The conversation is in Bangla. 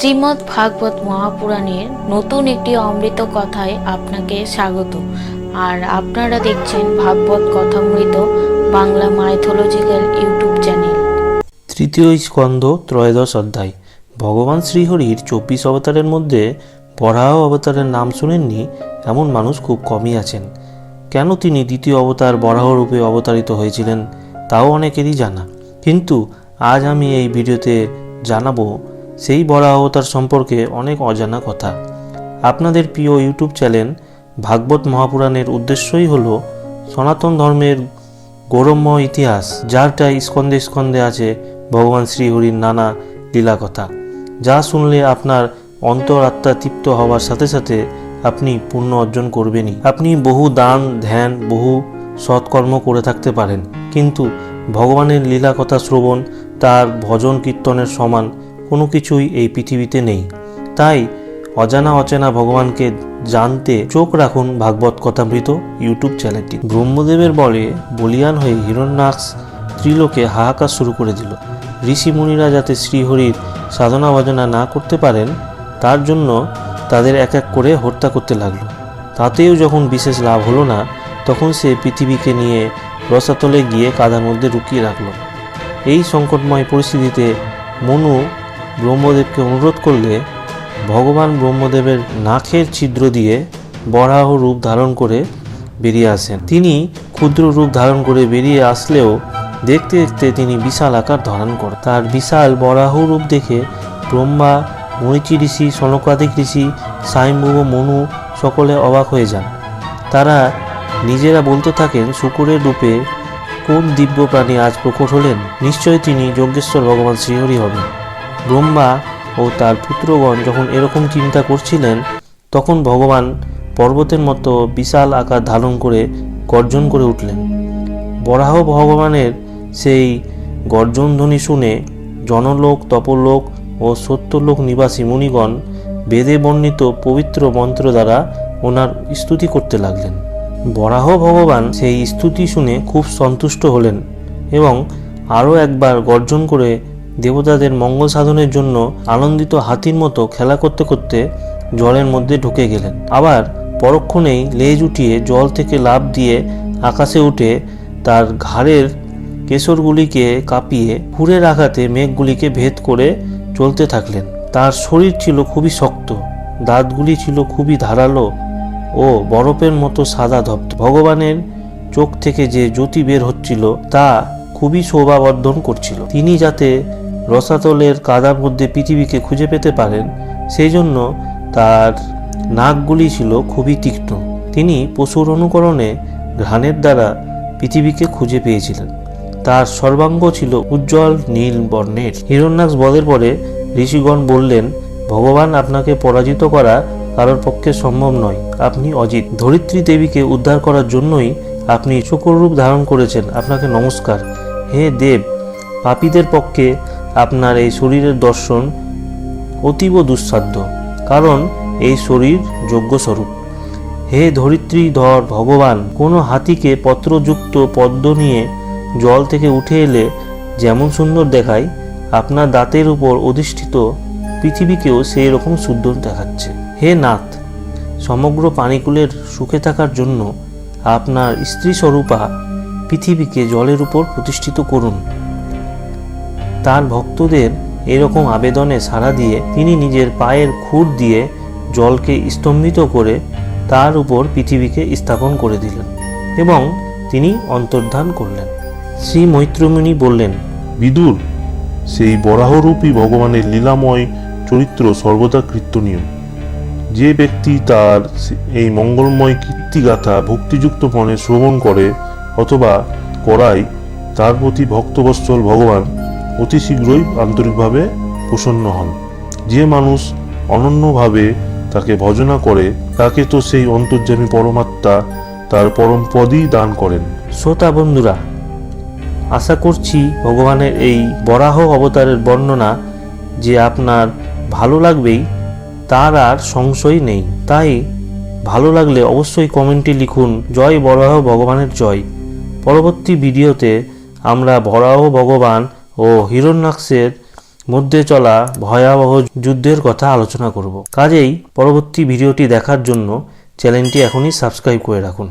শ্রীমদ্ ভাগবত মহাপুরাণের নতুন একটি অমৃত কথায় আপনাকে স্বাগত। আর আপনারা দেখছেন Bhagavata Kathamrita Bangla mythological YouTube channel. তৃতীয় স্কন্ধ ত্রয়োদশ অধ্যায়। ভগবান শ্রীহরির চব্বিশ অবতারের মধ্যে বরাহ অবতারের নাম শুনেননি এমন মানুষ খুব কমই আছেন। কেন তিনি দ্বিতীয় অবতার বরাহ রূপে অবতারিত হয়েছিলেন, তাও অনেকেরই জানা। কিন্তু আজ আমি এই ভিডিওতে জানাব সেই বরাহ অবতার সম্পর্কে অনেক অজানা কথা। আপনাদের প্রিয় ইউটিউব চ্যানেল ভাগবত মহাপুরাণের উদ্দেশ্যই হল সনাতন ধর্মের গৌরবময় ইতিহাস যারটা স্কন্দে স্কন্দে আছে ভগবান শ্রীহরির নানা লীলা কথা যা শুনলে আপনার অন্তর আত্মা তৃপ্ত হওয়ার সাথে সাথে আপনি পুণ্য অর্জন করবেনই। আপনি বহু দান, ধ্যান, বহু সৎকর্ম করে থাকতে পারেন, কিন্তু ভগবানের লীলা কথা শ্রবণ, তার ভজন কীর্তনের সমান কোনো কিছুই এই পৃথিবীতে নেই। তাই অজানা অচেনা ভগবানকে জানতে চোখ রাখুন ভাগবত কথামৃত ইউটিউব চ্যানেলটি। ব্রহ্মদেবের বলে বলিয়ান হয়ে হিরণ্যাক্ষ ত্রিলোকে হাহাকার শুরু করে দিল। ঋষি মুনিরা যাতে শ্রীহরির সাধনা ভজনা না করতে পারেন, তার জন্য তাদের এক এক করে হত্যা করতে লাগল। তাতেও যখন বিশেষ লাভ হলো না, তখন সে পৃথিবীকে নিয়ে রসাতলে গিয়ে কাদার মধ্যে রুকিয়ে রাখল। এই সংকটময় পরিস্থিতিতে মনু ব্রহ্মদেবকে অনুরোধ করলে ভগবান ব্রহ্মদেবের নাকের ছিদ্র দিয়ে বরাহ রূপ ধারণ করে বেরিয়ে আসেন। তিনি ক্ষুদ্র রূপ ধারণ করে বেরিয়ে আসলেও দেখতে দেখতে তিনি বিশাল আকার ধারণ করেন। তার বিশাল বরাহ রূপ দেখে ব্রহ্মা মরিচি ঋষি, সনকাদিক ঋষি স্বয়ম্ভু মনু সকলে অবাক হয়ে যান। তারা নিজেরা বলতে থাকেন, শুকুরের রূপে কোন দিব্য প্রাণী আজ প্রকট হলেন? নিশ্চয়ই তিনি যজ্ঞেশ্বর ভগবান শ্রীহরি হবেন। ব্রহ্মা ও তার পুত্রগণ যখন এরকম চিন্তা করছিলেন, তখন ভগবান পর্বতের মতো বিশাল আকার ধারণ করে গর্জন করে উঠলেন। বরাহ ভগবানের সেই গর্জন ধ্বনি শুনে জনলোক, তপলোক ও সত্যলোক নিবাসী মুনিগণ বেদে বর্ণিত পবিত্র মন্ত্র দ্বারা ওনার স্তুতি করতে লাগলেন। বরাহ ভগবান সেই স্তুতি শুনে খুব সন্তুষ্ট হলেন এবং আরও একবার গর্জন করে দেবতাদের মঙ্গল সাধনের জন্য আনন্দিত হাতির মতো খেলা করতে করতে জলের মধ্যে ঢুকে গেলেন। আবার পরক্ষণেই লেজ উঠিয়ে জল থেকে লাফ দিয়ে আকাশে উঠে তার ঘাড়ের কেশরগুলিকে কাঁপিয়ে হুড়ের আঘাতে মেঘগুলিকে ভেদ করে চলতে থাকলেন। তার শরীর ছিল খুবই শক্ত, দাঁতগুলি ছিল খুবই ধারালো ও বরফের মতো সাদা ধপ্ত ভগবানের চোখ থেকে যে জ্যোতি বের হচ্ছিল তা খুবই শোভাবর্ধন করছিল। তিনি যাতে রসাতলের কাদার মধ্যে পৃথিবীকে খুঁজে পেতে পারেন, সেই জন্য তার নাকগুলি ছিল খুবই তীক্ষ্ণ তিনি পশুর অনুকরণে ঘ্রাণের দ্বারা পৃথিবীকে খুঁজে পেয়েছিলেন। তার সর্বাঙ্গ ছিল উজ্জ্বল নীল বর্ণের। হিরণ্যাক্ষ বধের পরে ঋষিগণ বললেন, ভগবান আপনাকে পরাজিত করা কারোর পক্ষে সম্ভব নয়। আপনি অজিত। ধরিত্রী দেবীকে উদ্ধার করার জন্যই আপনি শুকররূপ ধারণ করেছেন। আপনাকে নমস্কার। হে দেব, পাপীদের পক্ষে আপনার এই শরীরের দর্শন অতীব দুঃসাধ্য, কারণ এই শরীর যোগ্য স্বরূপ হে ধরিত্রী ধর, ভগবান, কোনো হাতিকে পত্রযুক্ত পদ্ম নিয়ে জল থেকে উঠে এলে যেমন সুন্দর দেখায়, আপনার দাঁতের উপর অধিষ্ঠিত পৃথিবীকেও সেই রকম সুন্দর দেখাচ্ছে। হে নাথ, সমগ্র প্রাণীকুলের সুখে থাকার জন্য আপনার স্ত্রী স্বরূপা পৃথিবীকে জলের উপর প্রতিষ্ঠিত করুন। তার ভক্তদের এরকম আবেদনে সাড়া দিয়ে তিনি নিজের পায়ের খুর দিয়ে জলকে স্তম্ভিত করে তার উপর পৃথিবীকে স্থাপন করে দিলেন এবং তিনি অন্তর্ধান করলেন। শ্রী মৈত্রমুনি বললেন, বিদুর, সেই বরাহরূপী ভগবানের লীলাময় চরিত্র সর্বদা কীর্তনীয়। যে ব্যক্তি তার এই মঙ্গলময় কীর্তিগাথা ভক্তিযুক্ত মনে শ্রবণ করে অথবা করায়, তার প্রতি ভক্তবৎসল ভগবান অতি শীঘ্রই আন্তরিকভাবে প্রসন্ন হন। যে মানুষ অনন্যভাবে তাকে ভজনা করে, তাকে তো সেই অন্তর্যামী পরমাত্মা তার পরম পদই দান করেন। শ্রোতা বন্ধুরা, আশা করছি ভগবানের এই বরাহ অবতারের বর্ণনা যে আপনার ভালো লাগবেই, তার আর সংশয় নেই। তাই ভালো লাগলে অবশ্যই কমেন্টে লিখুন, জয় বরাহ ভগবানের জয়। পরবর্তী ভিডিওতে আমরা বরাহ ভগবান ও হিরণ্যাক্ষের মধ্যে চলা ভয়াবহ যুদ্ধের কথা আলোচনা করব। কাজেই পরবর্তী ভিডিওটি দেখার জন্য চ্যানেলটি এখনই সাবস্ক্রাইব করে রাখুন।